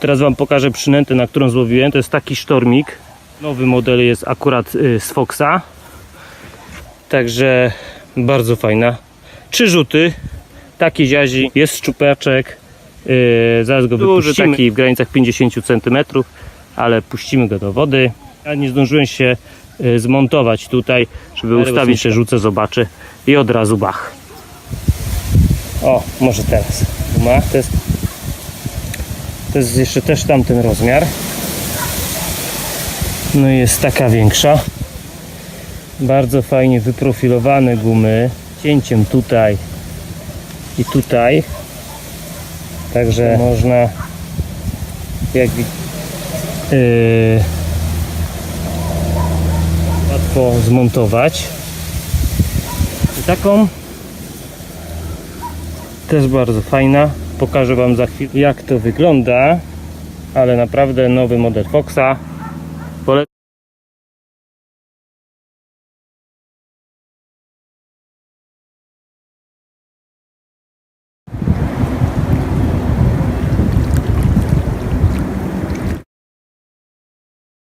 Teraz Wam pokażę przynętę, na którą złowiłem. To jest taki sztormik. Nowy model jest akurat y, z Foxa. Także bardzo fajna. Trzy rzuty. Taki ziazi. Jest szczupaczek. Yy, zaraz go Duży wypuścimy. taki. W granicach 50 cm, ale puścimy go do wody. Ja nie zdążyłem się y, zmontować tutaj, żeby Ale ustawić, że rzucę, zobaczy i od razu bach. O, może teraz. Ma. To jest, to jest jeszcze też tamten rozmiar. No i jest taka większa. Bardzo fajnie wyprofilowane gumy. Cięciem tutaj i tutaj. Także można jak yy, łatwo zmontować. I taką też bardzo fajna. Pokażę Wam za chwilę jak to wygląda, ale naprawdę nowy model Foxa.